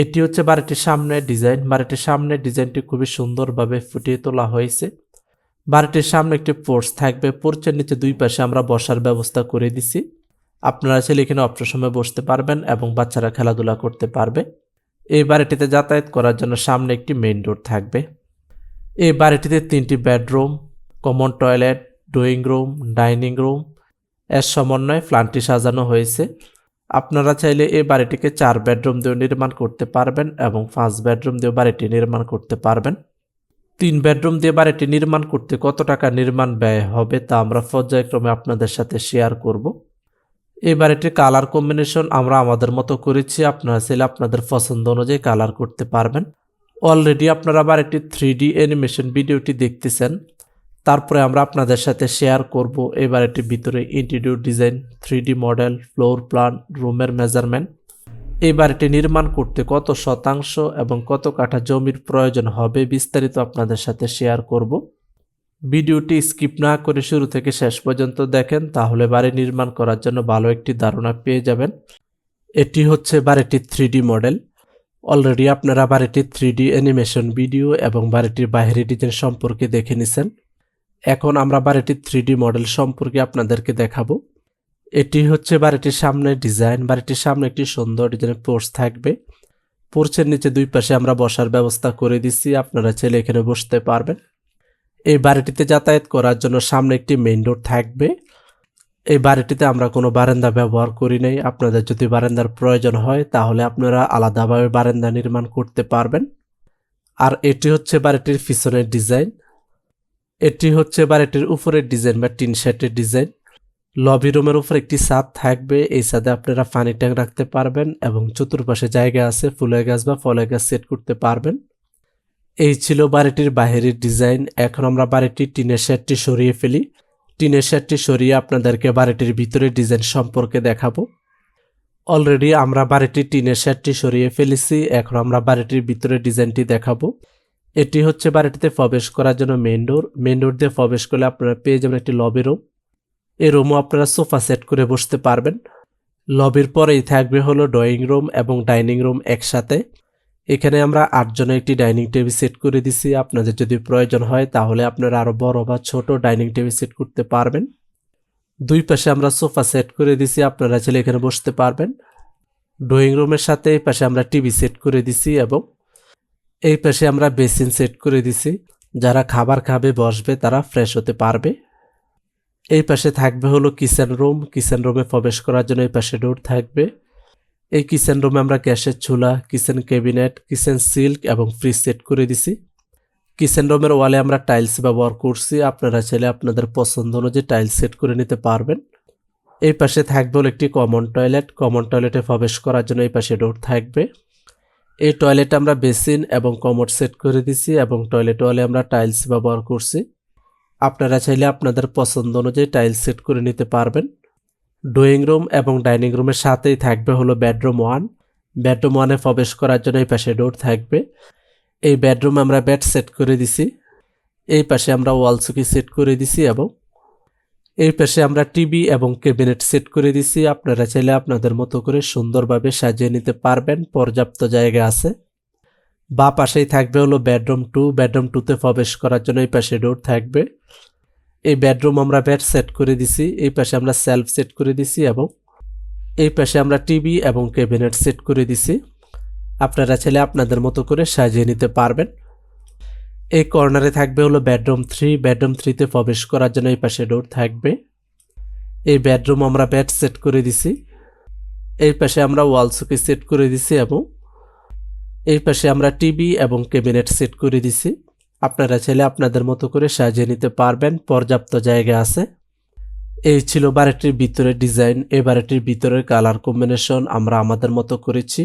এটি হচ্ছে বাড়িটির সামনের ডিজাইন বাড়িটির সামনের ডিজাইনটি খুবই সুন্দরভাবে ফুটিয়ে তোলা হয়েছে। বাড়িটির সামনে একটি পোর্চ থাকবে। পোর্চের নিচে দুই পাশে আমরা বসার ব্যবস্থা করে দিছি। আপনারা চাইলে এখানে অবসর সময় বসতে পারবেন এবং বাচ্চারা খেলাধুলা করতে পারবে। এই বাড়িটিতে যাতায়াত করার জন্য সামনে একটি মেইন ডোর থাকবে। এই বাড়িটিতে তিনটি bedroom common toilet drawing room dining room এর সমন্বয়ে ফ্ল্যাটটি সাজানো হয়েছে। আপনারা চাইলে এই বাড়িটিকে চার বেডরুম দিয়েও নির্মাণ করতে পারবেন এবং পাঁচ বেডরুম দিয়েও বাড়িটি নির্মাণ করতে পারবেন। তিন বেডরুম দিয়ে বাড়িটি নির্মাণ করতে কত টাকা নির্মাণ ব্যয় হবে তা আমরা পর্যায়ক্রমে আপনাদের সাথে শেয়ার করব। এই বাড়িটির কালার কম্বিনেশন আমরা আমাদের মতো করেছি, আপনারা চাইলে আপনাদের পছন্দ অনুযায়ী কালার করতে পারবেন। অলরেডি আপনারা বাড়িটির থ্রি ডি অ্যানিমেশন ভিডিওটি দেখতেছেন। তারপরে আমরা আপনাদের সাথে শেয়ার করব এই বাড়িটির ভিতরে interior design three model floor plan রুমের মেজারমেন্ট এই বাড়িটি নির্মাণ করতে কত শতাংশ এবং কত কাঠা জমির প্রয়োজন হবে বিস্তারিত আপনাদের সাথে শেয়ার করব। ভিডিওটি স্কিপ না করে শুরু থেকে শেষ পর্যন্ত দেখেন, তাহলে বাড়ি নির্মাণ করার জন্য ভালো একটি ধারণা পেয়ে যাবেন। এটি হচ্ছে বাড়িটির থ্রি মডেল অলরেডি আপনারা বাড়িটির থ্রি অ্যানিমেশন ভিডিও এবং বাড়িটির বাইরের ডিজাইন সম্পর্কে দেখে নিছেন। এখন আমরা বাড়িটির থ্রি মডেল সম্পর্কে আপনাদেরকে দেখাবো। এটি হচ্ছে বাড়িটির সামনে ডিজাইন বাড়িটির সামনে একটি সুন্দর ডিজাইনের পোর্চ থাকবে। পোর্চের নিচে দুই পাশে আমরা বসার ব্যবস্থা করে দিচ্ছি আপনারা ছেলে এখানে বসতে পারবেন। এই বাড়িটিতে যাতায়াত করার জন্য সামনে একটি মেইন ডোর থাকবে। এই বাড়িটিতে আমরা কোনো বারান্দা ব্যবহার করি নাই। আপনাদের যদি বারান্দার প্রয়োজন হয়, তাহলে আপনারা আলাদাভাবে বারান্দা নির্মাণ করতে পারবেন। আর এটি হচ্ছে বাড়িটির পিছনের ডিজাইন এটি হচ্ছে বাড়িটির উপরের ডিজাইন বা টিন শেটের ডিজাইন। লবি রুমের উপর একটি ছাদ থাকবে। এই ছাদে আপনারা পানি ট্যাঙ্ক রাখতে পারবেন এবং চতুর্পাশে জায়গা আছে, ফুলের গাছ বা ফলের গাছ সেট করতে পারবেন। এই ছিল বাড়িটির বাহিরের ডিজাইন। এখন আমরা বাড়িটির টিনের শেডটি সরিয়ে ফেলি। টিনের শেডটি সরিয়ে আপনাদেরকে বাড়িটির ভিতরের ডিজাইন সম্পর্কে দেখাবো। অলরেডি আমরা বাড়িটির টিনের শেডটি সরিয়ে ফেলেছি। এখন আমরা বাড়িটির ভিতরের ডিজাইনটি দেখাবো। এটি হচ্ছে বাড়িটিতে প্রবেশ করার জন্য মেন ডোর মেন ডোর দিয়ে প্রবেশ করলে আপনারা পেয়ে যাবেন একটি লবি রুম এই রুমও আপনারা সোফা সেট করে বসতে পারবেন। লবির পরেই থাকবে হলো ড্রয়িং রুম এবং ডাইনিং রুম একসাথে। এখানে আমরা আটজনের একটি ডাইনিং টেবিল সেট করে দিছি। আপনাদের যদি প্রয়োজন হয় তাহলে আপনারা আরও বড় বা ছোট ডাইনিং টেবিল সেট করতে পারবেন। দুই পাশে আমরা সোফা সেট করে দিছি। আপনারা চাইলে এখানে বসতে পারবেন। ড্রয়িং রুমের সাথে পাশে আমরা টিভি সেট করে দিছি এবং এই পাশে আমরা বেসিন সেট করে দিছি। যারা খাবার খাবে, বসবে, তারা ফ্রেশ হতে পারবে। এই পাশে থাকবে হলো কিচেন রুম। কিচেন রুমে প্রবেশ করার জন্য এই পাশে ডোর থাকবে। এই কিচেন রুমে আমরা গ্যাসের চুলা, কিচেন ক্যাবিনেট, কিচেন সিল্ক এবং ফ্রিজ সেট করে দিছি। কিচেন রুমের ওয়ালে আমরা টাইলস ব্যবহার করছি। আপনারা চাইলে আপনাদের পছন্দ অনুযায়ী টাইলস সেট করে নিতে পারবেন। এই পাশে থাকবে হলো একটি কমন টয়লেট। কমন টয়লেটে প্রবেশ করার জন্য এই পাশে ডোর থাকবে। এই টয়লেট আমরা বেসিন এবং কমোড সেট করে দিছি এবং টয়লেট ওয়ালে আমরা টাইলস ব্যবহার করছি। আপনারা চাইলে আপনাদের পছন্দ অনুযায়ী টাইলস সেট করে নিতে পারবেন। ড্রয়িং রুম এবং ডাইনিং রুমের সাথেই থাকবে হলো বেডরুম ওয়ান বেডরুম ওয়ানে প্রবেশ করার জন্য এই পাশে ডোর থাকবে। এই বেডরুমে আমরা বেড সেট করে দিছি। এই পাশে আমরা ওয়াল সুকি সেট করে দিছি এবং এই পাশে আমরা টিভি এবং ক্যাবিনেট সেট করে দিছি। আপনারা চাইলে আপনাদের মতো করে সুন্দরভাবে সাজিয়ে নিতে পারবেন। পর্যাপ্ত জায়গা আছে। বা পাশেই থাকবে হলো বেডরুম টু বেডরুম টুতে প্রবেশ করার জন্য এই পাশে ডোর থাকবে। এই বেডরুম আমরা বেড সেট করে দিছি। এই পাশে আমরা সেলফ সেট করে দিছি এবং এই পাশে আমরা টিভি এবং ক্যাবিনেট সেট করে দিছি। আপনারা চাইলে আপনাদের মতো করে সাজিয়ে নিতে পারবেন। এই কর্নারে থাকবে হলো বেডরুম থ্রি বেডরুম থ্রিতে প্রবেশ করার জন্য এই পাশে ডোর থাকবে। এই বেডরুম আমরা বেড সেট করে দিছি। এই পাশে আমরা ওয়াল সুকি সেট করে দিছি এবং এই পাশে আমরা টিভি এবং ক্যাবিনেট সেট করে দিছি। আপনারা চাইলে আপনাদের মতো করে সাজিয়ে নিতে পারবেন। পর্যাপ্ত জায়গা আছে। এই ছিল বাড়িটির ভিতরের ডিজাইন এই বাড়িটির ভিতরের কালার কম্বিনেশন আমরা আমাদের মতো করেছি।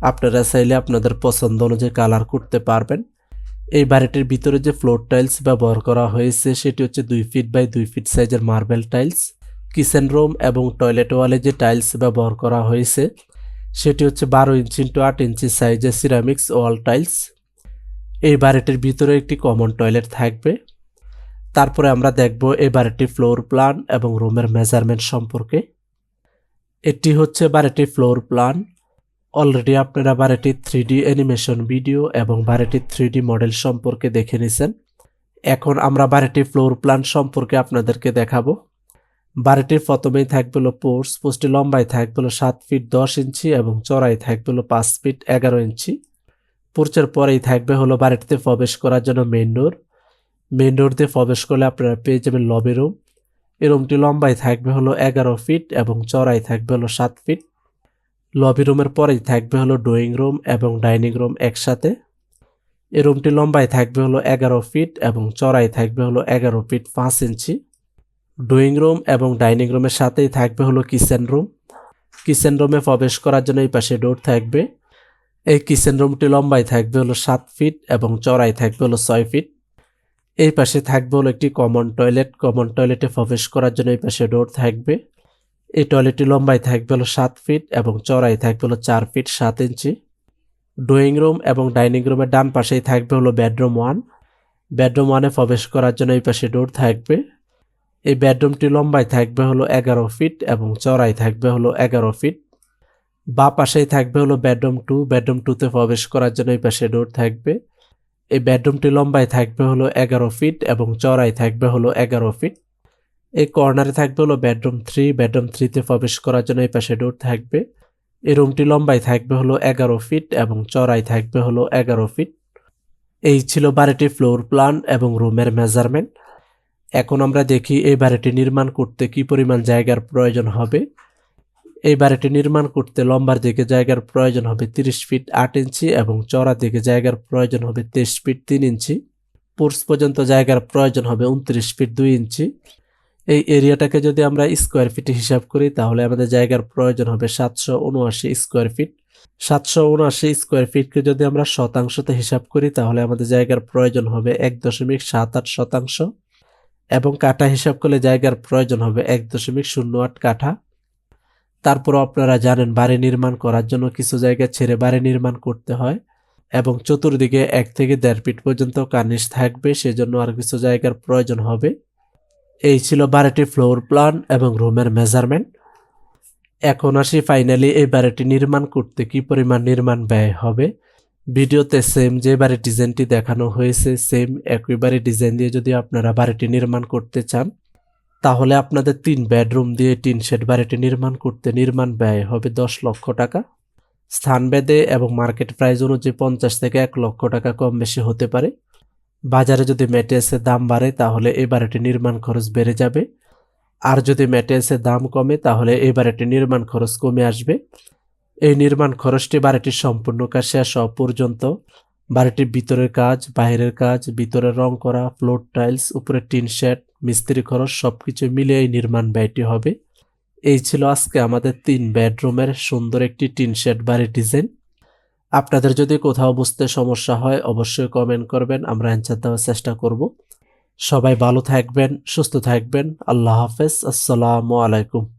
আপনারা চাইলে আপনাদের পছন্দ অনুযায়ী কালার করতে পারবেন। এই বাড়িটির ভিতরে যে ফ্লোর টাইলস ব্যবহার করা হয়েছে, সেটি হচ্ছে দুই ফিট বাই দুই ফিট সাইজের মার্বেল টাইলস কিচেন রুম এবং টয়লেট ওয়ালে যে টাইলস ব্যবহার করা হয়েছে, সেটি হচ্ছে বারো ইঞ্চি ইন্টু আট ইঞ্চি সাইজের সিরামিক্স ওয়াল টাইলস এই বাড়িটির ভিতরে একটি কমন টয়লেট থাকবে। তারপরে আমরা দেখব এই বাড়িটির ফ্লোর প্ল্যান এবং রুমের মেজারমেন্ট সম্পর্কে। এটি হচ্ছে বাড়িটির ফ্লোর প্ল্যান অলরেডি আপনারা বাড়িটির থ্রি অ্যানিমেশন ভিডিও এবং বাড়িটির থ্রি মডেল সম্পর্কে দেখে নিছেন। এখন আমরা বাড়িটির ফ্লোর প্ল্যান সম্পর্কে আপনাদেরকে দেখাবো। বাড়িটির প্রথমেই থাকবে হলো পোর্স পোস্টটি লম্বায় থাকবে হলো সাত ফিট দশ ইঞ্চি এবং চড়াই থাকবে হলো পাঁচ ফিট এগারো ইঞ্চি। পোর্চের পরেই থাকবে হলো বাড়িটিতে প্রবেশ করার জন্য মেন ডোর মেন ডোর দিয়ে প্রবেশ করলে আপনারা পেয়ে যাবেন লবি রুম এই রুমটি লম্বায় থাকবে হলো এগারো ফিট এবং চড়াই থাকবে হলো সাত ফিট লবি রুমের পরেই থাকবে হলো ড্রয়িং রুম এবং ডাইনিং রুম একসাথে। এই রুমটি লম্বায় থাকবে হলো এগারো ফিট এবং চড়াই থাকবে হলো এগারো ফিট পাঁচ ইঞ্চি ড্রয়িং রুম এবং ডাইনিং রুমের সাথেই থাকবে হলো কিচেন রুম কিচেন রুমে প্রবেশ করার জন্য এই পাশে ডোর থাকবে। এই কিচেন রুমটি লম্বায় থাকবে হলো সাত ফিট এবং চড়াই থাকবে হলো ছয় ফিট এই পাশে থাকবে হলো একটি কমন টয়লেট কমন টয়লেটে প্রবেশ করার জন্য এই পাশে ডোর থাকবে। এই টয়লেটটি লম্বায় থাকবে হলো সাত ফিট এবং চড়াই থাকবে হলো চার ফিট সাত ইঞ্চি। ড্রয়িং রুম এবং ডাইনিং রুমের ডান পাশেই থাকবে হলো বেডরুম ওয়ান। বেডরুম ওয়ানে প্রবেশ করার জন্য এই পাশে ডোর থাকবে। এই বেডরুমটি লম্বায় থাকবে হলো এগারো ফিট এবং চড়াই থাকবে হলো এগারো ফিট। বা পাশেই থাকবে হলো বেডরুম টু। বেডরুম টুতে প্রবেশ করার জন্য এই পাশে ডোর থাকবে। এই বেডরুমটি লম্বায় থাকবে হলো এগারো ফিট এবং চড়াই থাকবে হলো এগারো ফিট। এই কর্নারে থাকবে হলো বেডরুম থ্রি বেডরুম থ্রিতে প্রবেশ করার জন্য এই পাশে ডোর থাকবে। এই রুমটি লম্বায় থাকবে হলো এগারো ফিট এবং চড়াই থাকবে হলো এগারো ফিট এই ছিল বাড়িটির ফ্লোর প্ল্যান এবং রুমের মেজারমেন্ট এখন আমরা দেখি এই বাড়িটি নির্মাণ করতে কি পরিমাণ জায়গার প্রয়োজন হবে। এই বাড়িটি নির্মাণ করতে লম্বার দিকে জায়গার প্রয়োজন হবে তিরিশ ফিট আট ইঞ্চি এবং চড়া দিকে জায়গার প্রয়োজন হবে তেইশ ফিট তিন ইঞ্চি। পোর্স পর্যন্ত জায়গার প্রয়োজন হবে উনত্রিশ ফিট দুই ইঞ্চি। এই এরিয়াটাকে যদি আমরা স্কোয়ার ফিট হিসাব করি, তাহলে আমাদের জায়গার প্রয়োজন হবে সাতশো উনআশি স্কোয়ার ফিট সাতশো উনআশি স্কোয়ার ফিটকে যদি আমরা শতাংশতে হিসাব করি, তাহলে আমাদের জায়গার প্রয়োজন হবে এক দশমিক সাত আট শতাংশ এবং কাঠা হিসাব করলে জায়গার প্রয়োজন হবে এক দশমিক শূন্য আট কাঠা। তারপরও আপনারা জানেন, বাড়ি নির্মাণ করার জন্য কিছু জায়গা ছেড়ে বাড়ি নির্মাণ করতে হয় এবং চতুর্দিকে এক থেকে দেড় ফিট পর্যন্ত কার্নিশ থাকবে, সেজন্য আর কিছু জায়গার প্রয়োজন হবে। এই ছিল বাড়িটির ফ্লোর প্ল্যান এবং রুমের মেজারমেন্ট এখন আসি ফাইনালি এই বাড়িটি নির্মাণ করতে কি পরিমাণ নির্মাণ ব্যয় হবে। ভিডিওতে সেম যে বাড়ির ডিজাইনটি দেখানো হয়েছে সেম একই বাড়ির ডিজাইন দিয়ে যদি আপনারা বাড়িটি নির্মাণ করতে চান, তাহলে আপনাদের তিন বেডরুম দিয়ে টিন শেড বাড়িটি নির্মাণ করতে নির্মাণ ব্যয় হবে দশ লক্ষ টাকা। স্থান স্থানভেদে এবং মার্কেট প্রাইস অনুযায়ী পঞ্চাশ থেকে এক লক্ষ টাকা কম বেশি হতে পারে। বাজারে যদি ম্যাটেরিয়ালসের দাম বাড়ে, তাহলে এই বাড়িটি নির্মাণ খরচ বেড়ে যাবে। আর যদি ম্যাটেরিয়ালসের দাম কমে, তাহলে এই বাড়িটি নির্মাণ খরচ কমে আসবে। এই নির্মাণ খরচটি বাড়িটির সম্পূর্ণ কাজ শেষ হওয়া পর্যন্ত। বাড়িটির ভিতরের কাজ, বাইরের কাজ, ভিতরে রং করা, ফ্লোর টাইলস, উপরে টিন শেড, মিস্ত্রি খরচ সব কিছু মিলিয়ে এই নির্মাণ ব্যয়টি হবে। এই ছিল আজকে আমাদের তিন বেডরুমের সুন্দর একটি টিন শেড বাড়ির ডিজাইন। আপনাদের যদি কোথাও বুঝতে সমস্যা হয়, অবশ্যই কমেন্ট করবেন, আমরা অ্যান্সার দেওয়ার চেষ্টা করব। সবাই ভালো থাকবেন, সুস্থ থাকবেন, আল্লাহ হাফেজ, আসসালামু আলাইকুম।